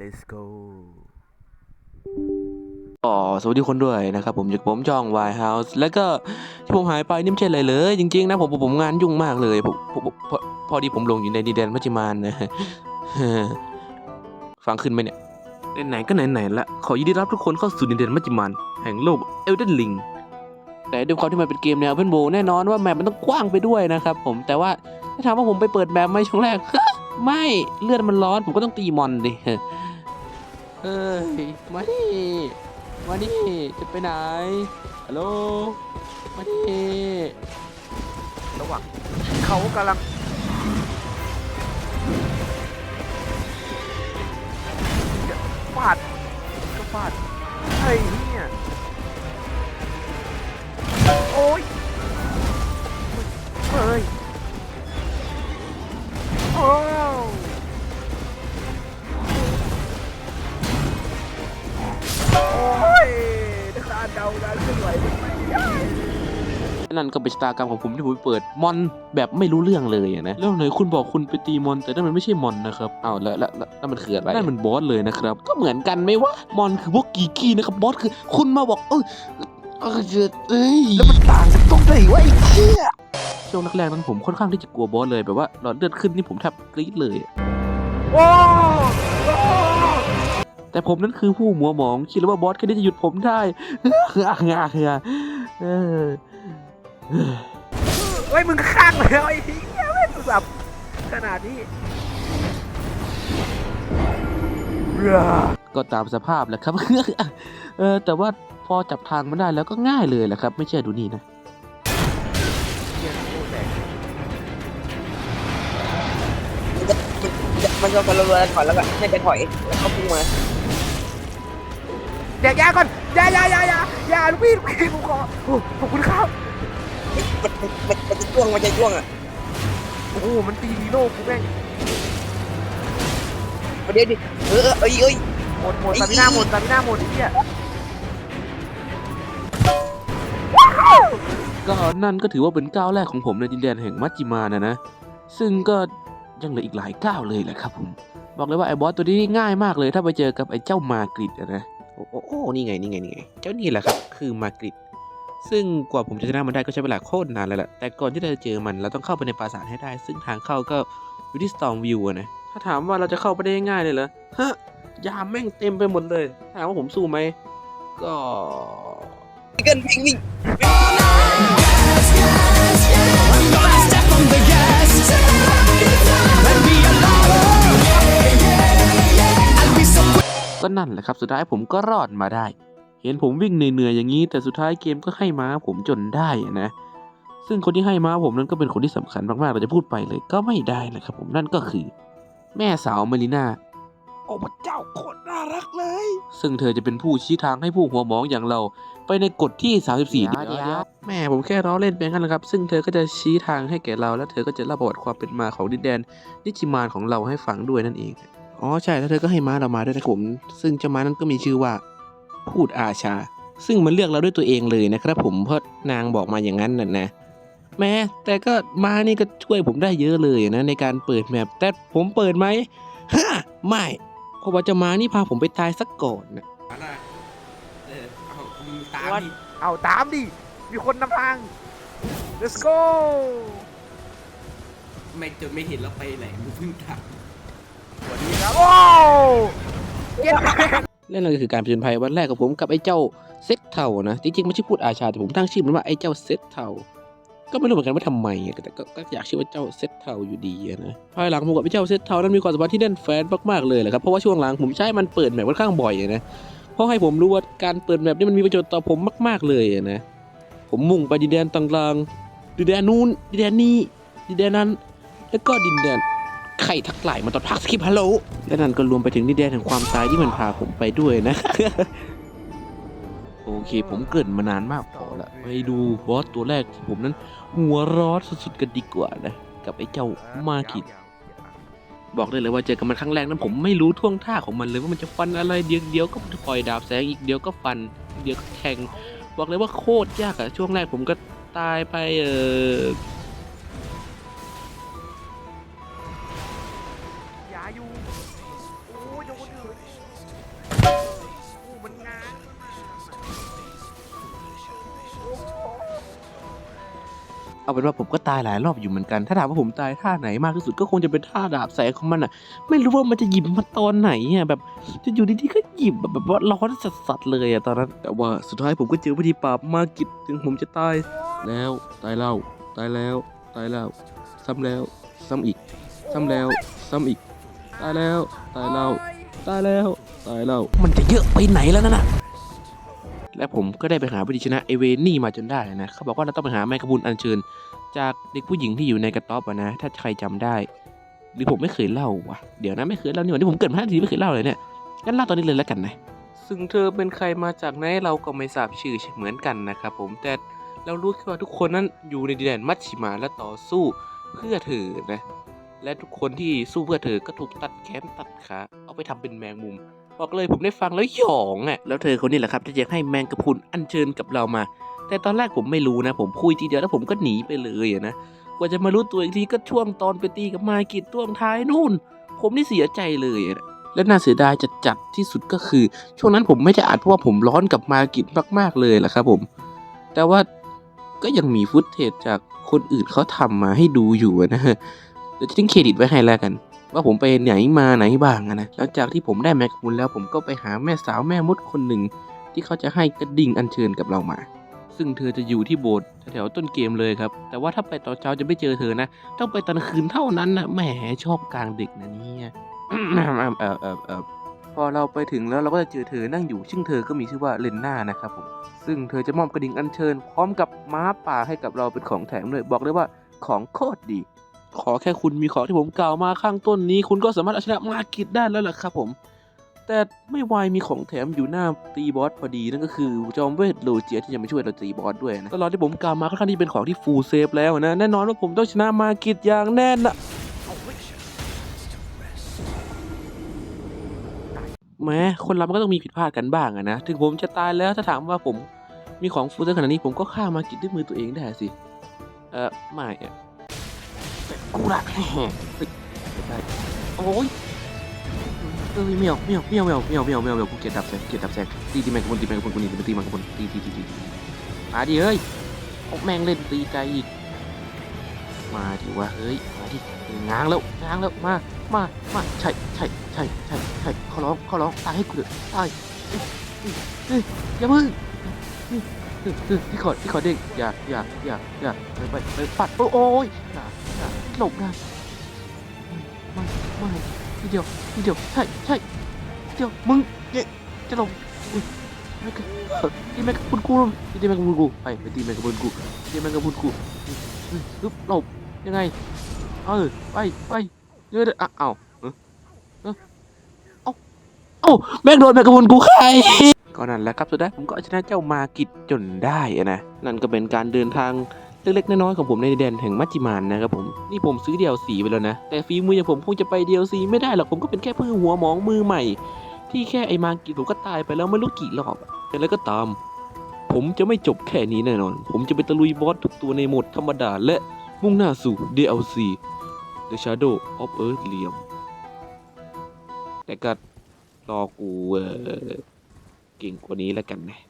let's go อ๋อสวัสดีคนด้วยนะครับผมจากผมจอง White House แล้วก็ที่ผมหายไปนี่ไม่ใช่อะไรเลย จริง ๆ นะผมผมงานยุ่งมากเลยผมพอพอดีผมลงอยู่ในดินแดนมัจจิมานนะฟังขึ้นไหมเนี่ยไหนๆก็ไหนๆละขอยินดีรับทุกคนเข้าสู่ดินแดนมัจจิมานแห่งโลกเอลเดนลิง แต่ด้วยความที่มันเป็นเกมแนวเพื่อนโบแน่นอนว่าแมปมันต้องกว้างไปด้วยนะครับผมแต่ว่าถ้าถามว่าผมไปเปิดแมปไหมช่วงแรก ไม่เลือดมันร้อนผมก็ต้องตีมอนดิเอ้ยมาดิมาดิจะไปไหนฮัลโหลมาดิระหว่างเขากำลังฟาดก็ฟาดเฮ้ย นั่นก็เป็นชะตากรรมของผมที่ผมไปเปิดมอนแบบไม่รู้เรื่องเลยอะนะแล้วไหนคุณบอกคุณไปตีมอน แต่นั่นมันไม่ใช่มอนนะครับอ้าวแล้วแล้วแล้วนั่นมันคืออะไรนั่นมันบอสเลยนะครับ ก็เหมือนกันไหมวะมอนคือพวกกีกี้นะครับบอสคือ คุณมาบอกเออเออเอ้ยแล้วมันต่างกันตรงไหนวะไอ้เชี่ยช่วงแรกๆนั้นผมค่อนข้างที่จะกลัวบอสเลยแบบว่าหลอดเลือดขึ้นนี่ผมแทบกรี๊ดเลยโอ้โอ้แต่ผมนั้นคือผู้มัวหมองคิดแล้วว่าบอสแค่นี้จะหยุดผมได้เออ เฮ้ยมึงข้างแล้วไอ้เหี้ยไม่สับขนาดนี้เรือก็ตามสภาพแหละครับ เออแต่ว่าพอจับทางมันได้แล้วก็ง่ายเลยแหละครับ ไม่เชื่อดูนี่นะเหี้ยโคตรแรงมันจะมันจะรัวๆก่อนแล้วก็ให้ไปถอยแล้วก็พุ่งมาเดี๋ยวยาก่อนอยาอยาอยาอยาอยาลูกพี่ลูกพี่ผมขอโอ้ขอบคุณครับ มันมันมันมันจะจ้วงมันจะจ้วงอะโอ้โหมันตีนีโน่กูแม่งประเดี๋ยวดิเออเออเอ้ยเอ้ย หมดหมดตามิน่าหมดตามิน่าหมดไอ้เหี้ยก็นั่นก็ถือว่าเป็นก้าวแรกของผมในดินแดนแห่งมัจจิมานะนะ ซึ่งก็ยังเหลืออีกหลายก้าวเลยแหละครับผม บอกเลยว่าไอ้บอสตัวนี้ง่ายมากเลย ถ้าไปเจอกับไอ้เจ้ามากริดอะนะ โอ้โอ้โอ้นี่ไงนี่ไงนี่ไง เจ้านี่แหละครับ คือมากริด ซึ่งกว่าผมจะชนะมันได้ก็ใช้เวลาโคตรนานเลยแหละ แต่ก่อนที่เราจะเจอมันเราต้องเข้าไปในปราสาทให้ได้ ซึ่งทางเข้าก็อยู่ที่ Storm View อะนะ ถ้าถามว่าเราจะเข้าไปได้ง่ายเลยเหรอ ฮะ ยามแม่งเต็มไปหมดเลย ถามว่าผมสู้ไหม ก็เกินวิ่งวิ่งก็นั่นแหละครับ สุดท้ายผมก็รอดมาได้ เห็นผมวิ่งเหนื่อยๆอย่างนี้ แต่สุดท้ายเกมก็ให้ม้าผมจนได้อะนะ ซึ่งคนที่ให้ม้าผมนั้นก็เป็นคนที่สำคัญมากๆเราจะพูดไปเลยก็ไม่ได้นะครับ ผมนั่นก็คือ แม่สาวเมลิน่าโอ้พระเจ้าโคตรน่ารักเลย ซึ่งเธอจะเป็นผู้ชี้ทางให้ผู้หัวหมองอย่างเรา ไปในกฎที่ 34เดี๋ยวเดี๋ยวแม่ผมแค่ล้อเล่นไปงั้นแหละครับ ซึ่งเธอก็จะชี้ทางให้แก่เรา แล้วเธอก็จะเล่าประวัติความเป็นมาของดินแดน นิจิมานของเราให้ฟังด้วยนั่นเอง อ๋อใช่แล้วเธอก็ให้ม้าเรามาด้วยนะครับผม ซึ่งเจ้าม้านั้นก็มีชื่อว่า พูดอาชา ซึ่งมันเลือกเราด้วยตัวเองเลยนะครับ ผมเพราะนางบอกมาอย่างนั้นน่ะนะแม้แต่ก็ม้านี่ก็ช่วยผมได้เยอะเลยนะในการเปิดแมปแต่ผมเปิดไหมฮะไม่เพราะว่าเจ้าม้านี่พาผมไปตายสักก่อนนะวัดเอาตามดิ มีคนนำทาง let's go ไม่จนไม่เห็นเราไปไหนมึงเพิ่งถามสวัสดีครับโอ้เย็น และนั่นก็คือการผจญภัยวันแรกของผมกับไอ้เจ้าเซตเทานะจริงๆไม่ใช่พูดอาชาแต่ผมตั้งชื่อมันว่าไอ้เจ้าเซตเทาก็ไม่รู้เหมือนกันว่าทำไมแต่ก็อยากชื่อว่าเจ้าเซตเทาอยู่ดีนะภายหลังผมกับไอ้เจ้าเซตเทานั้นมีความสัมพันธ์ที่แน่นแฟนมากๆเลยแหละครับเพราะว่าช่วงหลังผมใช้มันเปิดแมปค่อนข้างบ่อยนะเพราะให้ผมรู้ว่าการเปิดแมปนี่มันมีประโยชน์ต่อผมมาก ๆเลยนะผมมุ่งไปดินแดนต่างๆดินแดนนู้นดินแดนนี้ดินแดนนั้น แล้วก็ดินแดน ไข่ทักหลายมาตอนพักสคริปฮัลโหลและนั่นก็รวมไปถึงดินแดนแห่งความตายที่มันพาผมไปด้วยนะ โอเค ผมเกรินมานานมากพอละไปดูบอสตัวแรกที่ผมนั้น หัวร้อนสุดๆกันดีกว่านะ กับไอ้เจ้ามาคิดบอกได้เลยว่าเจอกันมันครั้งแรกนั้นผมไม่รู้ท่วงท่าของมันเลยว่ามันจะฟันอะไรเดียวเดียวก็ปล่อยดาบแสงอีกเดียวก็ฟันเดียวก็แทงบอกเลยว่าโคตรยากอะช่วงแรกผมก็ตายไปเออ อยู่โอ้ยคนอื่นโอ้มันงานเอาเป็นว่าผมก็ตายหลายรอบอยู่เหมือนกัน ถ้าถามว่าผมตายท่าไหนมากที่สุดก็คงจะเป็นท่าดาบแสงของมันอะ ไม่รู้ว่ามันจะหยิบมาตอนไหนอะแบบจะอยู่ดีๆก็หยิบแบบว่าร้อนสัดๆเลยอะตอนนั้น แต่ว่าสุดท้ายผมก็เจอวิธีปราบมากิดถึงผมจะตายแล้วตายแล้วตายแล้วตายแล้ว ซ้ำแล้ว ซ้ำอีก ซ้ำแล้ว ซ้ำอีก ตายแล้ว ตายแล้ว ตายแล้ว ตายแล้ว มันจะเยอะไปไหนแล้วนั่นน่ะและผมก็ได้ไปหาวิธีชนะเอเวนี่มาจนได้นะ เขาบอกว่าเราต้องไปหาแมกกาบุนอัญเชิญ จากเด็กผู้หญิงที่อยู่ในกระต๊อบอะนะ ถ้าใครจำได้ หรือผมไม่เคยเล่าวะเดี๋ยวนะไม่เคยเล่านี่หว่าที่ผมเกิดมาห้าทีไม่เคยเล่าเลยเนี่ยงั้นเล่าตอนนี้เลยแล้วกันนะ ซึ่งเธอเป็นใครมาจากไหนเราก็ไม่ทราบชื่อเหมือนกันนะครับผมแต่เรารู้แค่ว่าทุกคนนั้นอยู่ในดินแดนมัชชิมาและต่อสู้เพื่อเธอนะ และทุกคนที่สู้เพื่อเธอก็ถูกตัดแขนตัดขาเอาไปทำเป็นแมงมุม บอกเลยผมได้ฟังแล้วหยองอะแล้วเธอคนนี้แหละครับที่จะให้แมงกะพุนอัญเชิญกับเรามา แต่ตอนแรกผมไม่รู้นะ ผมคุยทีเดียวแล้วผมก็หนีไปเลยอะนะกว่าจะมารู้ตัวอีกทีก็ช่วงตอนไปตีกับมากิดต้วงท้ายนู่น ผมนี่เสียใจเลยอะและน่าเสียดายจะจัดที่สุดก็คือ ช่วงนั้นผมไม่ได้อ่านเพราะว่าผมร้อนกับมากิดมากๆเลยแหละครับผม แต่ว่าก็ยังมีฟุตเทจจากคนอื่นเขาทำมาให้ดูอยู่อะนะ เดี๋ยวจะทิ้งเครดิตไว้ให้แล้วกัน ว่าผมไปไหนมาไหนบ้างนะหลังจากที่ผมได้แมกกาพุนแล้วผมก็ไปหาแม่สาวแม่มดคนหนึ่ง ที่เขาจะให้กระดิ่งอัญเชิญกับเรามา ซึ่งเธอจะอยู่ที่โบสถ์แถวต้นเกมเลยครับ แต่ว่าถ้าไปตอนเช้าจะไม่เจอเธอนะ ต้องไปตอนคืนเท่านั้นนะแหมชอบกลางดึกนะเนี่ยเออเออเออพอเราไปถึงแล้วเราก็จะเจอเธอนั่งอยู่ซึ่งเธอก็มีชื่อว่าเลนน่านะครับผมซึ่งเธอจะมอบกระดิ่งอัญเชิญ พร้อมกับม้าป่าให้กับเราเป็นของแถมเลยบอกเลยว่าของโคตรดี ขอแค่คุณมีของที่ผมกล่าวมาข้างต้นนี้ คุณก็สามารถเอาชนะมากิดได้แล้วล่ะครับผม แต่ไม่วมีของแถมอยู่หน้าตีบอสพอดีนั่นก็คือจอมเวทโลเจียที่จะมาช่วยเราตีบอสด้วยนะตลอดที่ผมกล่าวมาค่อนข้างที่เป็นของที่ฟูลเซฟแล้วนะแน่นอนว่าผมต้องชนะมากิดอย่างแน่นนะแม้คนเรามันก็ต้องมีผิดพลาดกันบ้างอะนะ ถึงผมจะตายแล้วถ้าถามว่าผมมีของฟูลเซฟขนาดนี้ผมก็ฆ่ามากิดด้วยมือตัวเองได้สิ เออไม่อะ กูละเฮ้ยได้โอ้ยเอ้ยเมียวเมียวเมียวเมียวเมียวเมียวเมียวเมียวกูเกลียดดับแสงเกลียดดับแสงตีตีแมงกะพรุนตีแมงกะพรุนกูนี่ตีแมงกะพรุนตีตีตีตีมาดิเฮ้ยเอาแมงเล่นตีไกลอีก มาดิวะเฮ้ยมาดิง้างแล้วง้างแล้วมามามาใช่ใช่ใช่ใช่ใช่ขอร้องขอร้องตายให้กูเถอะตายเอ้ยเอ้ยเอ้ยอย่ามึงเอ้ยเอ้ยเอ้ยที่ขอที่ขอเด้งอย่าอย่าอย่าอย่าไปไปไปปัดโอ้โอ้ยอย่าอย่า หลบนะไม่ไม่ทีเดียวเดียวใช่ใช่เดียวมึงเนี่ยจะหลบอุ๊ยแม่กะเออตีแม่งกะพุนกูตีแม่งกะพุนกูไปไปตีแม่งกะพุนกูตีแม่งกะพุนกูอืมอืมปึ๊บหลบยังไงเออไปไปเดี๋ยวเดี๋ยอะเอ้าเอ้าเอ้าแม่งโดนแม่งกะพุนกูใครก็นั่นแหละครับสุดท้ายผมก็ชนะเจ้ามากิดจนได้อะนะ นั่นก็เป็นการเดินทาง เล็กๆน้อยๆของผมในแดนแห่งมัจจิมานนะครับผมนี่ผมซื้อเดียวสีไปแล้วนะ แต่ฝีมืออย่างผมคงจะไปเดียวสีไม่ได้หรอกผมก็เป็นแค่เพื่อหัวหมองมือใหม่ ที่แค่ไอ้มากิผมก็ตายไปแล้วไม่รู้กี่รอบแต่แล้วก็ตาม ผมจะไม่จบแค่นี้แน่นอน ผมจะไปตะลุยบอสทุกตัวในโหมดธรรมดาและมุ่งหน้าสู่ DLC The Shadow of Earth เหลี่ยมแต่ก็รอกูเก่งกว่านี้แล้วกันนะ